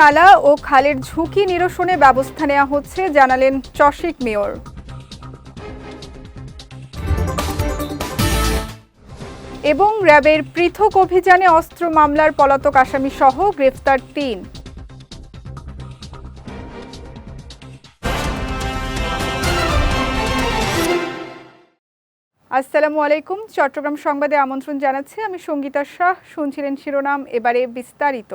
নালা ও খালের ঝুঁকি নিরসনে ব্যবস্থা নেওয়া হচ্ছে, জানালেন চশিক মেয়র। এবং র্যাবের পৃথক অভিযানে অস্ত্র মামলার পলাতক আসামি সহ গ্রেফতার তিন। আসসালামু আলাইকুম। চট্টগ্রাম সংবাদে আমন্ত্রণ জানাচ্ছি, আমি সঙ্গীতা শাহ, শুনছিলেন শিরোনাম, এবারে বিস্তারিত।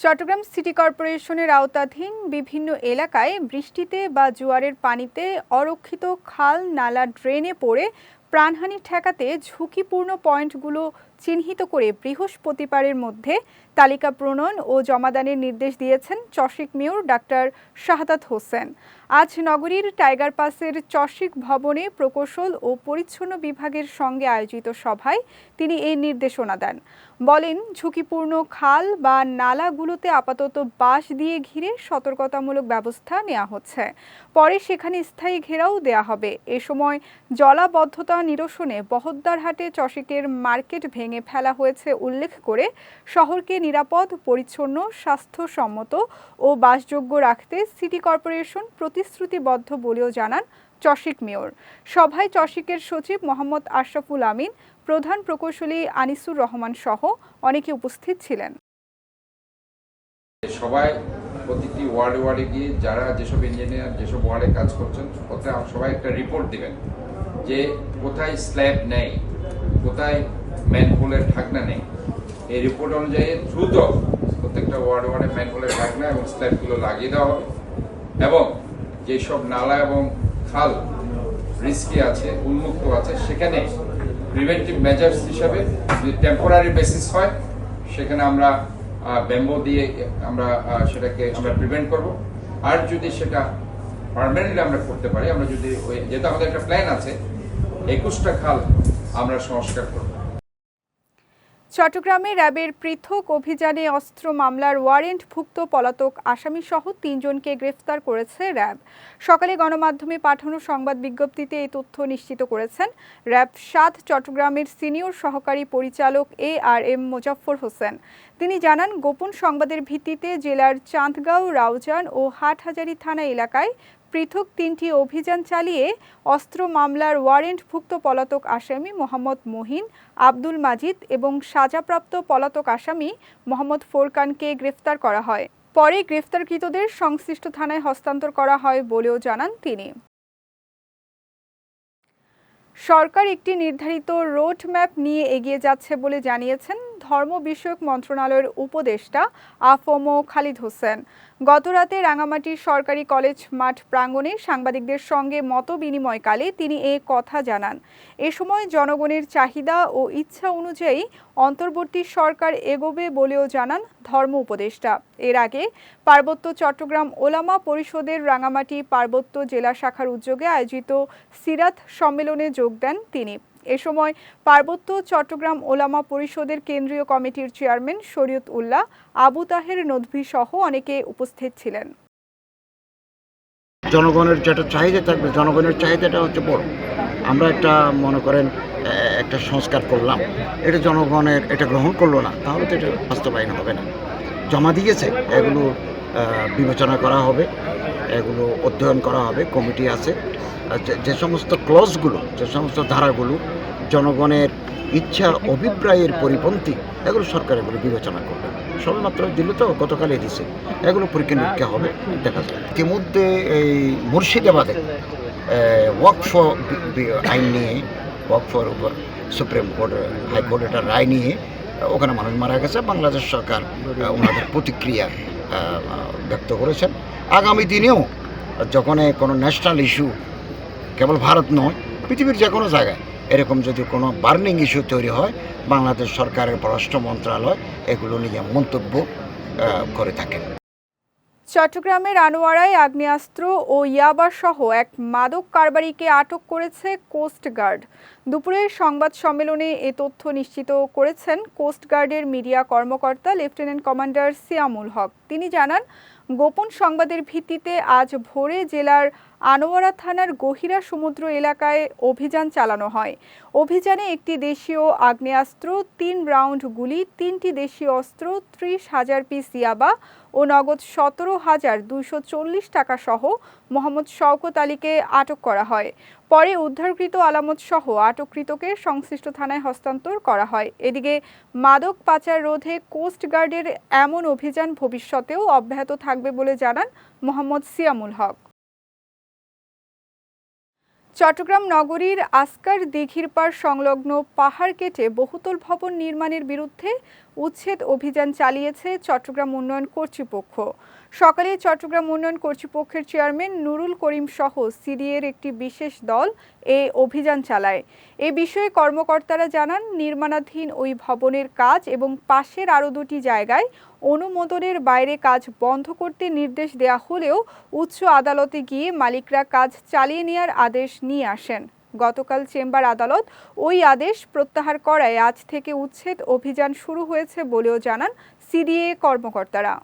চট্টগ্রাম সিটি কর্পোরেশনের আওতাধীন বিভিন্ন এলাকায় বৃষ্টিতে বা জোয়ারের পানিতে অরক্ষিত খাল নালা ড্রেনে পড়ে প্রাণহানি ঠেকাতে ঝুঁকিপূর্ণ পয়েন্টগুলো চিহ্নিত করে বৃহস্পতিবারের মধ্যে তালিকা প্রণয়ন ও জমাদানের নির্দেশ দিয়েছেন চশিক মেয়র ডাক্তার শাহাদাত হোসেন। আজ নগরীর টাইগার পাসের চশিক ভবনে প্রকৌশল ও পরিচ্ছন্ন বিভাগের সঙ্গে আয়োজিত সভায় তিনি এই নির্দেশনা দেন। বলেন, ঝুঁকিপূর্ণ খাল বা নালাগুলোতে আপাতত বাঁশ দিয়ে ঘিরে সতর্কতামূলক ব্যবস্থা নেওয়া হচ্ছে। পরে সেখানে স্থায়ী ঘেরাও দেয়া হবে। এ সময় জলাবদ্ধতা নিরসনে বহদ্দারহাটে চশিকের মার্কেট ভেঙে ফেলা হয়েছে উল্লেখ করে, শহরকে নিরাপদ, পরিচ্ছন্ন, স্বাস্থ্যসম্মত ও বাসযোগ্য রাখতে সিটি কর্পোরেশন প্রতিশ্রুতিবদ্ধ বলেও জানান চশিক মেয়র। সভায় চশিকের সচিব মোহাম্মদ আশরাফুল আমিন, প্রধান প্রকৌশলী আনিসুর রহমান সহ অনেকে উপস্থিত ছিলেন। সবাই প্রতিটি ওয়ার্ডে ওয়ার্ডে গিয়ে যারা যেসব ইঞ্জিনিয়ার যেসব ওয়ার্ডে কাজ করছেন, সবাই একটা রিপোর্ট দিবেন যে কোথায় স্ল্যাব নেই, কোথায় ম্যানহোলের ঢাকনা নেই। এই রিপোর্ট অনুযায়ী দ্রুত প্রত্যেকটা ওয়ার্ড ওয়ার্ডে ম্যানহোলের ঢাকনা এবং স্ল্যাবগুলো লাগিয়ে দেওয়া হবে এবং যেসব নালা এবং খাল রিস্কি আছে, উন্মুক্ত আছে, সেখানে প্রিভেন্টিভ মেজার্স হিসাবে যদি টেম্পোরারি বেসিস হয়, সেখানে আমরা ব্যাম্বো দিয়ে আমরা সেটাকে আমরা প্রিভেন্ট করব। আর যদি সেটা পারমানেন্টলি আমরা করতে পারি, আমরা যদি ওই যেহেতু আমাদের একটা প্ল্যান আছে, একুশটা খাল আমরা সংস্কার করব। চট্টগ্রামে র্যাবের পৃথক অভিযানে অস্ত্র মামলার ওয়ারেন্টভুক্ত পলাতক আসামি সহ তিনজনকে গ্রেফতার করেছে র্যাব। সকালে গণমাধ্যমে পাঠানো সংবাদ বিজ্ঞপ্তিতে এই তথ্য নিশ্চিত করেছেন র্যাব সাত চট্টগ্রামের সিনিয়র সহকারী পরিচালক A R M Mozaffar Hossain. তিনি জানান, গোপন সংবাদের ভিত্তিতে জেলার চাঁদগাঁও, রাউজান ও হাটহাজারী থানা এলাকায় পৃথক তিনটি অভিযান চালিয়ে অস্ত্র মামলার ওয়ারেন্টভুক্ত পলাতক আসামি মোহাম্মদ মহিন, আব্দুল মাজিদ এবং সাজাপ্রাপ্ত পলাতক আসামি মোহাম্মদ ফোরকানকে গ্রেফতার করা হয়। পরে গ্রেফতারকৃতদের সংশ্লিষ্ট থানায় হস্তান্তর করা হয় বলেও জানান তিনি। সরকার একটি নির্ধারিত রোড ম্যাপ নিয়ে এগিয়ে যাচ্ছে বলে জানিয়েছেন ধর্ম বিষয়ক মন্ত্রণালয়ের উপদেষ্টা আফমো খালিদ হোসেন। গতরাতে রাঙামাটির সরকারি কলেজ মাঠ প্রাঙ্গণে সাংবাদিকদের সঙ্গে মত বিনিময়কালে তিনি এ কথা জানান। এ সময় জনগণের চাহিদা ও ইচ্ছা অনুযায়ী অন্তর্বর্তী সরকার এগোবে বলেও জানান ধর্ম উপদেষ্টা। এর আগে পার্বত্য চট্টগ্রাম ওলামা পরিষদের রাঙামাটি পার্বত্য জেলা শাখার উদ্যোগে আয়োজিত সিরাত সম্মেলনে যোগ দেন তিনি। এ সময় পার্বত্য চট্টগ্রাম ওলামা পরিষদের কেন্দ্রীয় কমিটির চেয়ারম্যান শরীয়ত উল্লাহ, আবু তাহের নদভী সহ অনেকে উপস্থিত ছিলেন। জনগণের যেটা চাহিদা থাকবে, জনগণের চাহিদাটা হচ্ছে বড়। আমরা একটা, মনে করেন একটা সংস্কার করলাম। এটা জনগণের, এটা গ্রহণ করল না, তাহলে তো এটা বাস্তবায়ন হবে না। জমা দিয়েছে, এগুলো বিবেচনা করা হবে, এগুলো অধ্যয়ন করা হবে, কমিটি আছে। যে- সমস্ত ক্লজগুলো যে সমস্ত ধারাগুলো জনগণের ইচ্ছা অভিপ্রায়ের পরিপন্থী, এগুলো সরকার এগুলো বিবেচনা করবে। সবেমাত্র দিল তো গতকালই দিছে, এগুলো পরীক্ষা নিরীক্ষা হবে, দেখা যাবে ইতিমধ্যে এই মুর্শিদাবাদে ওয়াকফ আইন নিয়ে ওয়াকফর উপর সুপ্রিম কোর্ট হাইকোর্ট একটা রায় নিয়ে, ওখানে মানুষ মারা গেছে। বাংলাদেশ সরকার ওনাদের প্রতিক্রিয়া ব্যক্ত করেছেন। আগামী দিনেও যখন কোনো ন্যাশনাল ইস্যু কেবল ভারত নয়, পৃথিবীর যে কোনো জায়গায়। এরকম যদি কোনো বার্নিং ইস্যু তৈরি হয়, বাংলাদেশ সরকারের পররাষ্ট্র মন্ত্রণালয় এগুলো নিয়ে মন্তব্য করে থাকেন। চট্টগ্রামের আনোয়ারায় আগ্নেয়াস্ত্র ও ইয়াবা সহ এক মাদক কারবারিকে আটক করেছে কোস্ট গার্ড। দুপুরের সংবাদ সম্মেলনে এ তথ্য নিশ্চিত করেছেন কোস্টগার্ডের মিডিয়া কর্মকর্তা লেফটেন্যান্ট কমান্ডার সিয়ামুল হক। তিনি জানান, গোপন সংবাদের ভিত্তিতে আজ ভোরে জেলার আনোয়ারা থানার গহিরা সমুদ্র এলাকায় অভিযান চালানো হয়। অভিযানে একটি দেশীয় আগ্নেয়াস্ত্র, তিন রাউন্ড গুলি, তিনটি দেশীয় অস্ত্র, ত্রিশ হাজার পিস ইয়াবা ও নগদ সতেরো হাজার দুইশো চল্লিশ টাকা সহ মোহাম্মদ শওকত আলীকে আটক করা হয়। পরে উদ্ধারকৃত আলামত সহ আটককৃতকে সংশ্লিষ্ট থানায় হস্তান্তর করা হয়। এদিকে মাদক পাচার রোধে কোস্টগার্ডের এমন অভিযান ভবিষ্যতেও অব্যাহত থাকবে বলে জানান মোহাম্মদ সিয়ামুল হক। চট্টগ্রাম নগরীর আসকার দিঘির পার সংলগ্ন পাহাড় কেটে বহুতল ভবন নির্মাণের বিরুদ্ধে উচ্ছেদ অভিযান চালিয়েছে চট্টগ্রাম উন্নয়ন কর্তৃপক্ষ। সকালে চট্টগ্রাম উন্নয়ন কর্তৃপক্ষের চেয়ারম্যান নুরুল করিম সহ সিডিএর একটি বিশেষ দল এ অভিযান চালায়। এ বিষয়ে কর্মকর্তারা জানান, নির্মাণাধীন ওই ভবনের কাজ এবং পাশের আরও দুটি জায়গায় অনুমোদনের বাইরে কাজ বন্ধ করতে নির্দেশ দেয়া হলেও উচ্চ আদালতে গিয়ে মালিকরা কাজ চালিয়ে নেওয়ার আদেশ নিয়ে আসেন। গতকাল চেম্বার আদালত ওই আদেশ প্রত্যাহার করায় আজ থেকে উচ্ছেদ অভিযান শুরু হয়েছে বলেও জানান সিডিএ কর্মকর্তারা।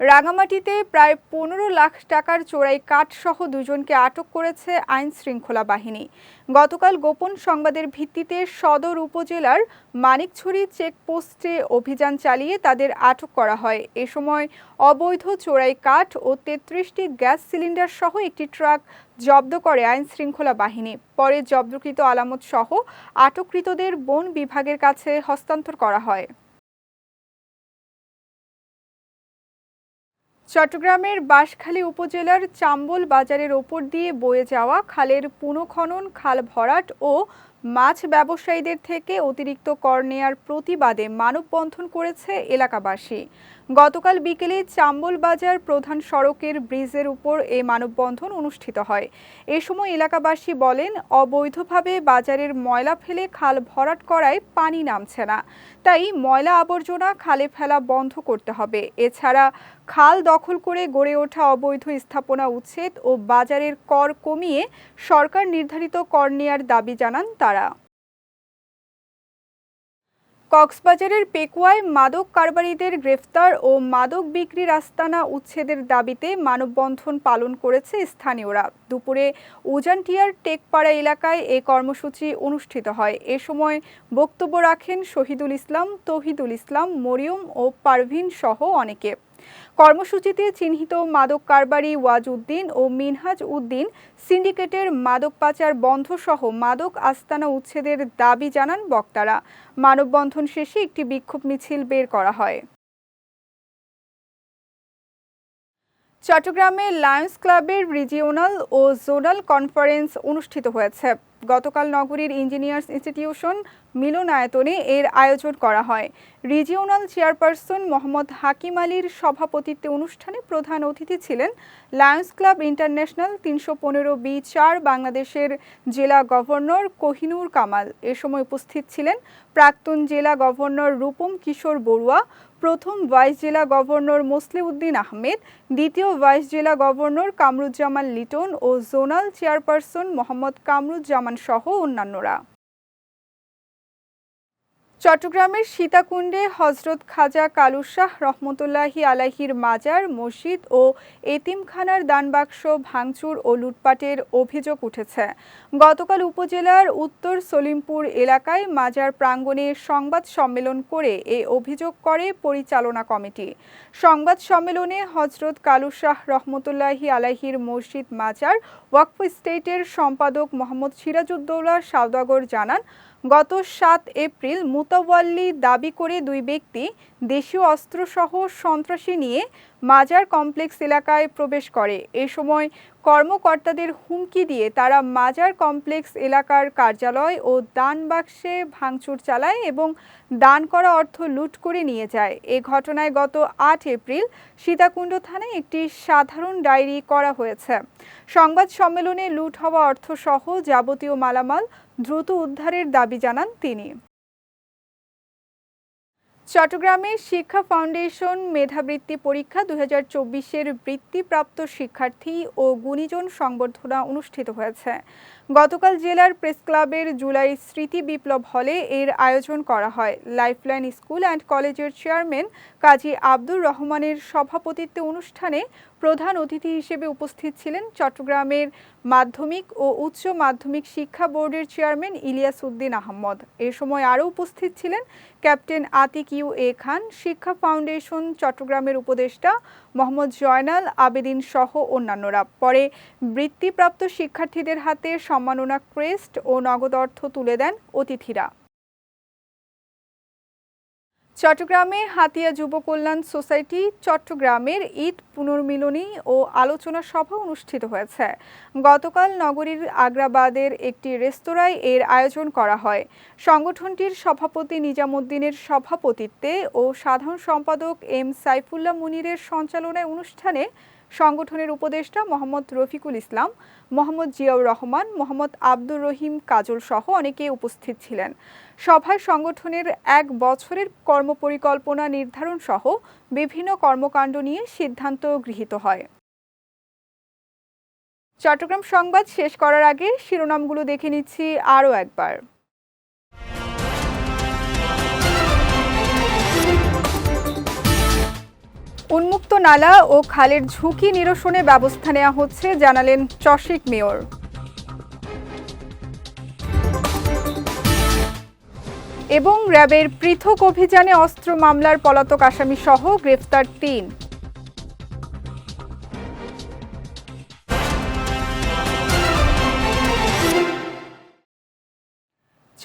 রাঙামাটিতে প্রায় পনেরো লাখ টাকার চোরাই কাঠ সহ দুজনকে আটক করেছে আইন শৃঙ্খলা বাহিনী। গতকাল গোপন সংবাদের ভিত্তিতে সদর উপজেলার মানিকছড়ি চেকপোস্টে অভিযান চালিয়ে তাদের আটক করা হয়। এ সময় অবৈধ চোরাই কাঠ ও তেত্রিশটি গ্যাস সিলিন্ডার সহ একটি ট্রাক জব্দ করে আইন শৃঙ্খলা বাহিনী। পরে জব্দকৃত আলামত সহ আটককৃতদের বন বিভাগের কাছে হস্তান্তর করা হয়। চট্টগ্রামের বাঁশখালী উপজেলার চাম্বল বাজারের ওপর দিয়ে বয়ে যাওয়া খালের পুনঃখনন খাল ভরাট ও মাছ ব্যবসায়ীদের থেকে অতিরিক্ত কর নেয়ার প্রতিবাদে মানববন্ধন করেছে এলাকাবাসী। গতকাল বিকেলে চাম্বল বাজার প্রধান সড়কের ব্রিজের উপর এই মানববন্ধন অনুষ্ঠিত হয়। এ সময় এলাকাবাসী বলেন, অবৈধভাবে বাজারের ময়লা ফেলে খাল ভরাট করায় পানি নামছে না। তাই ময়লা আবর্জনা খালে ফেলা বন্ধ করতে হবে। এছাড়া খাল দখল করে গড়ে ওঠা অবৈধ স্থাপনা উচ্ছেদ ও বাজারের কর কমিয়ে সরকার নির্ধারিত কর নেয়ার দাবি জানান তারা। কক্সবাজারের পেকুয়ায় মাদক কারবারিদের গ্রেফতার ও মাদক বিক্রির আস্তানা উচ্ছেদের দাবিতে মানববন্ধন পালন করেছে স্থানীয়রা। দুপুরে উজানটিয়ার টেকপাড়া এলাকায় এ কর্মসূচি অনুষ্ঠিত হয়। এ সময় বক্তব্য রাখেন শহীদুল ইসলাম, তহিদুল ইসলাম, মরিয়ম ও পারভিন সহ অনেকে। কর্মসূচিতে চিহ্নিত মাদক কারবারি ওয়াজ উদ্দিন ও মিনহাজ উদ্দিন সিন্ডিকেটের মাদক পাচার বন্ধ সহ মাদক আস্তানা উচ্ছেদের দাবি জানান বক্তারা। মানববন্ধন শেষে একটি বিক্ষোভ মিছিল বের করা হয়। চট্টগ্রামে লায়ন্স ক্লাবের রিজিওনাল ও জোনাল কনফারেন্স অনুষ্ঠিত হয়েছে। গতকাল নগরীর ইঞ্জিনিয়ার্স ইনস্টিটিউশন মিলনায়তনে এর আয়োজন করা হয়। রিজিওনাল চেয়ারপারসন মোহাম্মদ হাকিম আলীর সভাপতিত্বে অনুষ্ঠানে প্রধান অতিথি ছিলেন লায়ন্স ক্লাব ইন্টারন্যাশনাল তিনশো পনেরো বি চার বাংলাদেশের জেলা গভর্নর কোহিনুর কামাল। এ সময় উপস্থিত ছিলেন প্রাক্তন জেলা গভর্নর রূপম কিশোর বড়ুয়া, প্রথম ভাইস জেলা গভর্নর মোসলিউদ্দিন আহমেদ, দ্বিতীয় ভাইস জেলা গভর্নর কামরুজ্জামান লিটন ও জোনাল চেয়ারপারসন মোহাম্মদ কামরুজ্জামান সহ অন্যান্যরা। চট্টগ্রামের সীতাকুণ্ডে হজরত খাজা কালুশাহ রহমতুল্লাহি আলাহির মাজার, মসজিদ ও এতিমখানার দানবাক্স, ভাঙচুর ও লুটপাটের অভিযোগ উঠেছে। গতকাল উপজেলার উত্তর সলিমপুর এলাকায় মাজার প্রাঙ্গণে সংবাদ সম্মেলন করে এ অভিযোগ করে পরিচালনা কমিটি। সংবাদ সম্মেলনে হজরত কালুশাহ রহমতুল্লাহি আলাহির মসজিদ মাজার, ওয়াকফ স্টেটের সম্পাদক মোহাম্মদ সিরাজউদ্দৌলা সাউদাগর জানান গত সাত এপ্রিল মুতাওয়াল্লি দাবি করে দুই ব্যক্তি দেশীয় অস্ত্রসহ সন্ত্রাসী নিয়ে মাজার কমপ্লেক্স এলাকায় প্রবেশ করে। এ সময় কর্মকর্তাদের হুমকি দিয়ে তারা মাজার কমপ্লেক্স এলাকার কার্যালয় ও দান বাক্সে ভাঙচুর চালায় এবং দান করা অর্থ লুট করে নিয়ে যায়। এ ঘটনায় গত আট এপ্রিল সীতাকুণ্ড থানায় একটি সাধারণ ডায়েরি করা হয়েছে। সংবাদ সম্মেলনে লুট হওয়া অর্থসহ যাবতীয় মালামাল দ্রুত উদ্ধারের দাবি জানান তিনি। চট্টগ্রামে শিক্ষা ফাউন্ডেশন মেধাবৃত্তি পরীক্ষা দু হাজার চব্বিশের বৃত্তিপ্রাপ্ত শিক্ষার্থী ও গুণীজন সংবর্ধনা অনুষ্ঠিত হয়েছে। গতকাল জেলার প্রেস ক্লাবের জুলাই স্মৃতি বিপ্লব হলে এর আয়োজন করা হয়। লাইফলাইন স্কুল অ্যান্ড কলেজের চেয়ারম্যান কাজী আব্দুর রহমানের সভাপতিত্বে অনুষ্ঠানে প্রধান অতিথি হিসেবে উপস্থিত ছিলেন চট্টগ্রামের মাধ্যমিক ও উচ্চ মাধ্যমিক শিক্ষা বোর্ডের চেয়ারম্যান ইলিয়াস উদ্দিন আহমদ। এ সময় আরও উপস্থিত ছিলেন captain Atiq U A Khan, শিক্ষা ফাউন্ডেশন চট্টগ্রামের উপদেষ্টা মোহাম্মদ জয়নাল আবেদিন সহ অন্যান্যরা। পরে বৃত্তিপ্রাপ্ত শিক্ষার্থীদের হাতে সম্মাননা ক্রেস্ট ও নগদ অর্থ তুলে দেন অতিথিরা। চট্টগ্রামে হাতিয়া যুব কল্যাণ সোসাইটি চট্টগ্রামের ঈদ পুনর্মিলনী ও আলোচনা সভা অনুষ্ঠিত হয়েছে। গতকাল নগরীর আগ্রাবাদের একটি রেস্তোরাঁয় এর আয়োজন করা হয়। সংগঠনটির সভাপতি নিজামুদ্দিনের সভাপতিত্বে ও সাধারণ সম্পাদক এম সাইফুল্লাহ মুনিরের সঞ্চালনায় অনুষ্ঠানে সংগঠনের উপদেষ্টা মোহাম্মদ রফিকুল ইসলাম, মোহাম্মদ জিয়াউর রহমান, মোহাম্মদ আব্দুর রহিম কাজল সহ অনেকে উপস্থিত ছিলেন। সভায় সংগঠনের এক বছরের কর্মপরিকল্পনা নির্ধারণ সহ বিভিন্ন কর্মকাণ্ড নিয়ে সিদ্ধান্ত গৃহীত হয়। চট্টগ্রাম সংবাদ শেষ করার আগে শিরোনামগুলো দেখে নিচ্ছি আরও একবার। উন্মুক্ত নালা ও খালের ঝুঁকি নিরসনে ব্যবস্থা নেওয়া হচ্ছে, জানালেন চশিক মেয়র। এবং র্যাবের পৃথক অভিযানে অস্ত্র মামলার পলাতক আসামি সহ গ্রেফতার তিন।